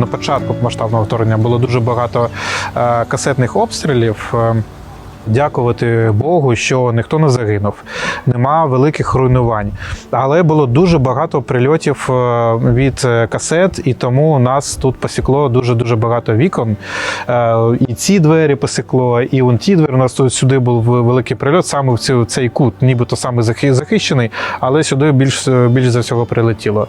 на початку масштабного вторгнення було дуже багато е, касетних обстрілів. Дякувати Богу, що ніхто не загинув, нема великих руйнувань. Але було дуже багато прильотів е, від е, касет, і тому нас тут посікло дуже дуже багато вікон. Е, І ці двері посікло, і вон ті двері. У нас тут сюди був великий прильот, саме в цей кут, нібито саме захищений, але сюди більш, більш за всього прилетіло.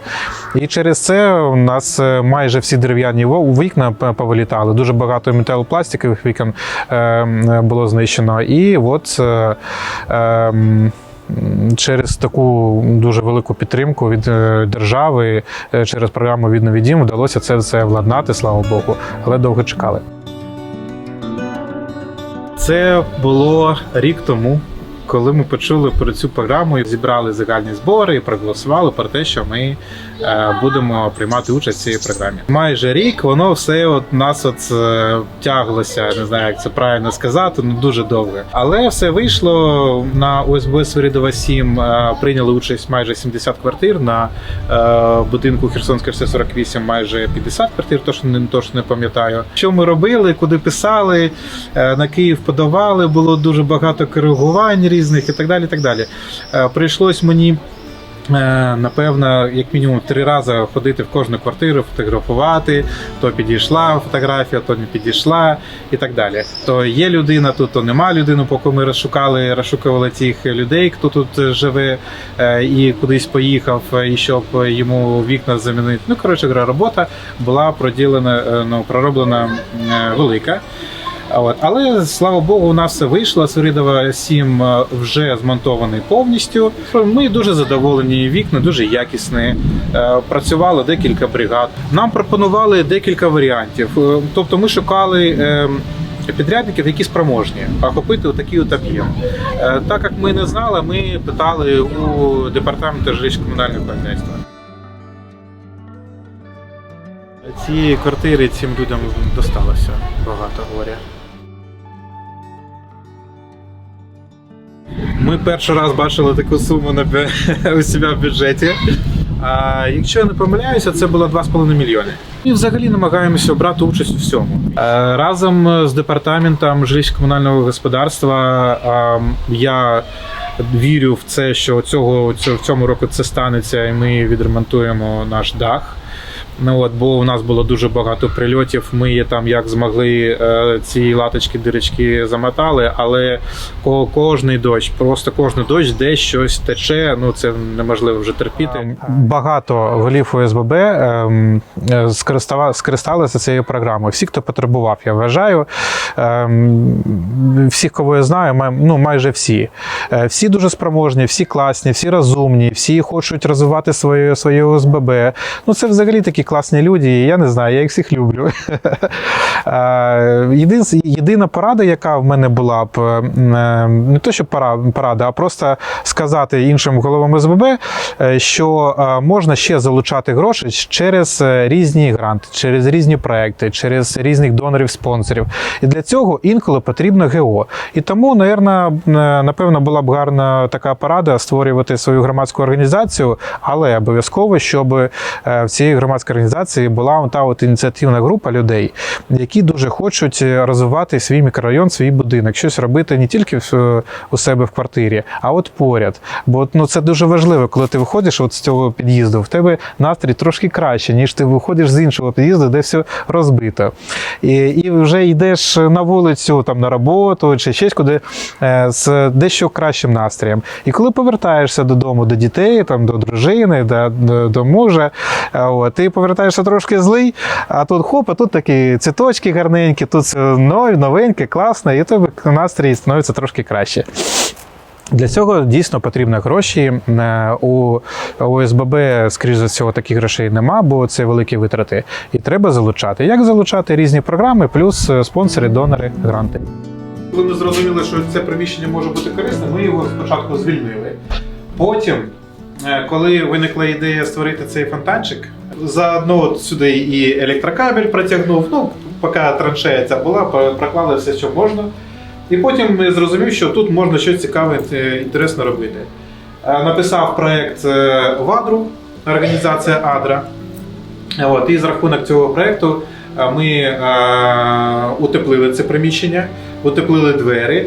І через це у нас майже всі дерев'яні вікна повилітали. Дуже багато металопластикових вікон було знищено. І от е, е, через таку дуже велику підтримку від е, держави, е, через програму «Віднові дім» вдалося це все владнати, слава Богу, але довго чекали. Це було рік тому, коли ми почули про цю програму, зібрали загальні збори і проголосували про те, що ми е, будемо приймати участь в цій програмі. Майже рік воно все от нас от е, тяглося. Не знаю, як це правильно сказати, ну дуже довго. Але все вийшло на ОСБ Свиридова 7 е, прийняли участь майже 70 квартир. На будинку Херсонська 48 майже 50 квартир, точно не точно не пам'ятаю. Що ми робили, куди писали, на Київ подавали, було дуже багато коригувань різних і так далі. Так далі. Е, Прийшлось мені. е, Напевно, як мінімум три рази ходити в кожну квартиру, фотографувати, то підійшла фотографія, то не підійшла, і так далі. То є людина тут, то нема людини, поки ми розшукали, розшукували цих людей, хто тут живе е, і кудись поїхав, і щоб йому вікна замінити. Ну коротше робота була проділена, ну пророблена велика. От. Але слава Богу, у нас все вийшло. Свиридова 7 е, вже змонтований повністю. Ми дуже задоволені. Вікна дуже якісні. Е, Працювало декілька бригад. Нам пропонували декілька варіантів. Е, Тобто, ми шукали. е, Підрядників, які спроможні охопити такий от об'єм. Так як ми не знали, ми питали у департаменту жилищно-комунального господарства. Цієї квартири цим людям досталося багато горя. Ми перший раз бачили таку суму на у себе в бюджеті. А якщо я не помиляюся, це було 2,5 мільйони. І взагалі намагаємося брати участь у всьому. Е, Разом з департаментом жилищно-комунального господарства ем, я вірю в це, що цього- в цьому року це станеться, і ми відремонтуємо наш дах. Ну от, бо у нас було дуже багато прильотів. Ми там як змогли е, ці латочки, дирочки замотали, але ко- кожний дощ, просто кожний дощ, де щось тече. Ну це неможливо вже терпіти. Багато голів ОСББ ем, е, скористалися цією програмою. Всі, хто потребував, я вважаю. Ем, всіх, кого я знаю, ну майже всі. Е, Всі дуже спроможні, всі класні, всі розумні, всі хочуть розвивати своє, своє ОСББ. Ну, це взагалі такі класні люди, і я не знаю, я їх всіх люблю. Е, єдин, єдина порада, яка в мене була б, е, не то, що порада, а просто сказати іншим головам СББ, е, що е, можна ще залучати гроші через е, різні гранти, через різні проекти, через різних донорів, спонсорів. І для цього інколи потрібно ГО. І тому, напевно, була б гарна така порада створювати свою громадську організацію, але обов'язково, щоб е, в цій громадській організації була та от ініціативна група людей, які дуже хочуть е, розвивати свій мікрорайон, свій будинок, щось робити не тільки у себе в квартирі, а от поряд. Бо ну, це дуже важливо, коли ти виходиш от з цього під'їзду, в тебе настрій трошки краще, ніж ти виходиш з іншого під'їзду, де все розбито. І, і вже йдеш на вулицю, там на роботу чи щось куди е, з дещо кращим настроєм. І коли повертаєшся додому до дітей, там до дружини, до, до, мужа, е, от, ти повертаєшся трошки злий, а тут хоп, а тут такі цвіточки гарненькі, тут новеньке, класне, і тебе настрій становиться трошки краще. Для цього дійсно потрібні гроші. Е, У ОСББ, скоріш за всього, таких грошей нема, бо це великі витрати. І треба залучати. Як залучати різні програми, плюс е, спонсори, донори, гранти. Коли ми зрозуміли, що це приміщення може бути корисне, ми його спочатку звільнили. Потім, е, коли виникла ідея створити цей фонтанчик, заодно от сюди і електрокабель протягнув. Ну, поки траншея ця була, проклали все, що можна. І потім зрозумів, що тут можна щось цікаве, е, інтересно робити. Е, Написав проект е, ВАДРу, організація Адра. От, і за рахунок цього проєкту ми утеплили це приміщення, утеплили двері,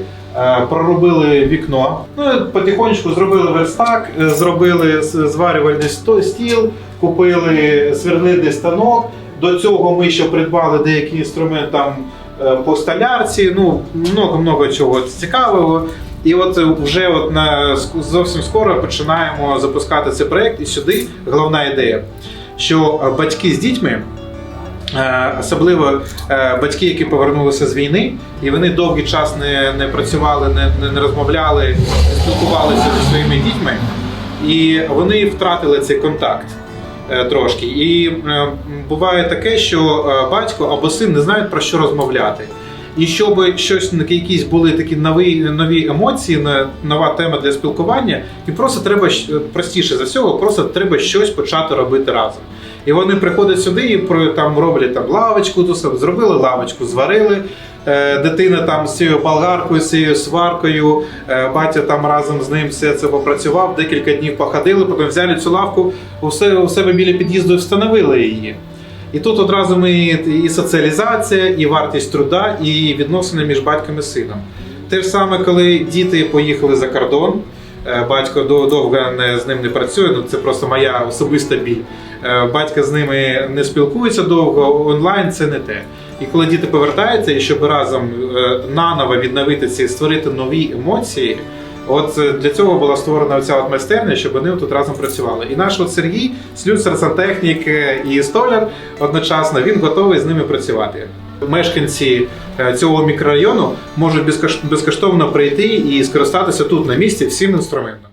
проробили вікно. Ну, потихонечку зробили верстак, зробили зварювальний стіл, купили сверлильний станок. До цього ми ще придбали деякий інструмент там е, по столярці, ну много-много чого цікавого. І от вже от на зовсім скоро починаємо запускати цей проект. І сюди головна ідея, що е, батьки з дітьми. Е, Особливо батьки, які повернулися з війни, і вони довгий час не, не працювали, не, не, розмовляли, не спілкувалися зі своїми дітьми, і вони втратили цей контакт трошки. І е, буває таке, що е, батько або син не знають про що розмовляти. І щоб щось якісь були такі нові, нові емоції, нова тема для спілкування, і просто треба простіше за всього, просто треба щось почати робити разом. І вони приходять сюди і про там роблять там лавочку, саму, зробили лавочку, зварили. Е, дитина там з цією болгаркою, з цією сваркою, е, батя там разом з ним все це попрацював, декілька днів походили, потім взяли цю лавку у себе, біля під'їзду встановили її. І тут одразу ми і соціалізація, і вартість труда, і відносини між батьком і сином. Те ж саме, коли діти поїхали за кордон, батько до- довго не, з ним не працює, ну це просто моя особиста біль. Е, Батько з ними не спілкується довго, онлайн це не те. І коли діти повертаються, і щоб разом е, наново відновити ці, створити нові емоції. От е, для цього була створена ця от майстерня, щоб вони тут разом працювали. І наш от Сергій, слюсар, сантехнік е, і столяр одночасно він готовий з ними працювати. Мешканці е, цього мікрорайону можуть безкош- безкоштовно прийти і скористатися тут на місці всім інструментом.